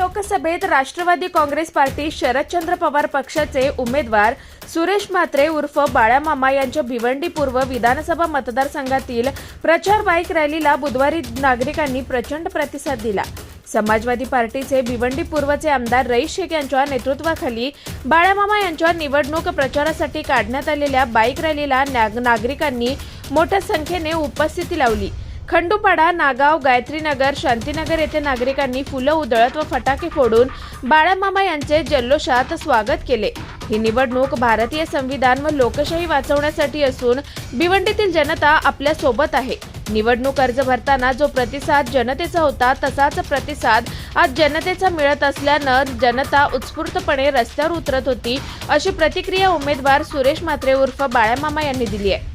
लोकसभेत राष्ट्रवादी काँग्रेस पार्टी शरदचंद्र पवार पक्षाचे उमेदवार सुरेश म्हात्रे उर्फ बाळामामा यांच्या भिवंडी पूर्व विधानसभा मतदारसंघातील प्रचार बाईक रॅलीला बुधवारी नागरिकांनी प्रचंड प्रतिसाद दिला. समाजवादी पार्टीचे भिवंडी पूर्वचे आमदार रईस शेख यांच्या नेतृत्वाखाली बाळामामा यांच्या निवडणूक प्रचारासाठी काढण्यात आलेल्या बाईक रॅलीला नाग- नागरिकांनी मोठ्या संख्येने उपस्थिती लावली. खंडूपाडा नागाव गायत्रीनगर शांतीनगर येथे नागरिकांनी फुलं उधळत व फटाके फोडून बाळामामा यांचे जल्लोषात स्वागत केले. ही निवडणूक भारतीय संविधान व लोकशाही वाचवण्यासाठी असून भिवंडीतील जनता आपल्यासोबत आहे. निवडणूक अर्ज भरताना जो प्रतिसाद जनतेचा होता तसाच प्रतिसाद आज जनतेचा मिळत असल्यानं जनता उत्स्फूर्तपणे रस्त्यावर उतरत होती अशी प्रतिक्रिया उमेदवार सुरेश म्हात्रे उर्फ बाळ्यामामा यांनी दिली आहे.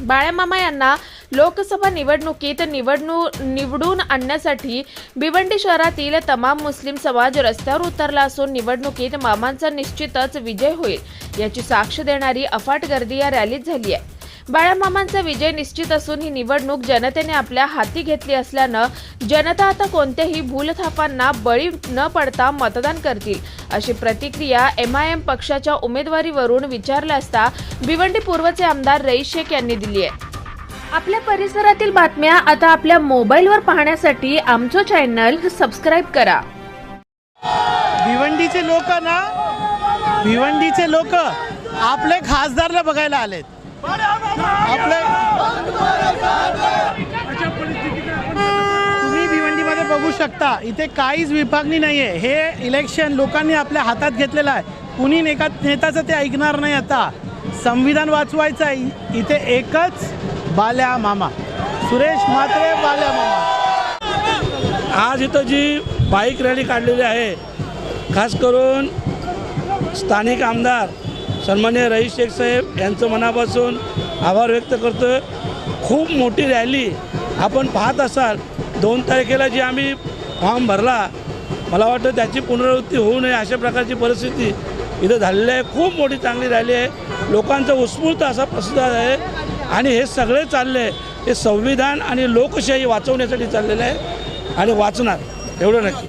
बाळ्यामामा यांना लोकसभा निवडणुकीत निवडणू निवडून आणण्यासाठी भिवंडी शहरातील तमाम मुस्लिम समाज रस्त्यावर उतरला असून निवडणुकीत मामांचा निश्चितच विजय होईल याची साक्ष देणारी अफाट गर्दी या रॅलीत झाली आहे. बाळामामांचा विजय निश्चित असून ही निवडणूक जनतेने आपल्या हाती घेतली असल्यानं जनता आता कोणत्याही भूलथापांना बळी न पडता मतदान करतील अशी प्रतिक्रिया एम आय एम पक्षाच्या उमेदवारीवरून विचारलं असता भिवंडी पूर्वचे आमदार रईस शेख यांनी दिली आहे. आपल्या परिसरातील बातम्या आता आपल्या मोबाईलवर पाहण्यासाठी आमचं चॅनल सबस्क्राईब करा. भिवंडीचे लोक ना भिवंडीचे लोक आपले खासदारला बघायला आलेत. आपले तुम्ही भिवंडीमध्ये बघू शकता इथे काहीच विभागणी नाही आहे हे इलेक्शन लोकांनी आपल्या हातात घेतलेलं आहे. कुणी नेका नेताचं ते ऐकणार नाही आता. संविधान वाचवायचं आहे. इथे एकच बाल्या मामा. सुरेश म्हात्रे बाल्या मामा. आज इथं जी बाईक रॅली काढलेली आहे खास करून स्थानिक आमदार सन्मान्य रईस शेख साहेब यांचं मनापासून आभार व्यक्त करतो खूप मोठी रॅली आपण पाहत असाल दोन तारखेला जी आम्ही फॉर्म भरला मला वाटतं त्याची पुनरावृत्ती होऊ नये अशा प्रकारची परिस्थिती इथं झालेली आहे. खूप मोठी चांगली रॅली आहे. लोकांचा उत्स्फूर्त असा प्रसिद्ध आहे आणि हे सगळे चालले आहे हे संविधान आणि लोकशाही वाचवण्यासाठी चाललेलं आहे आणि वाचणार एवढं नक्की.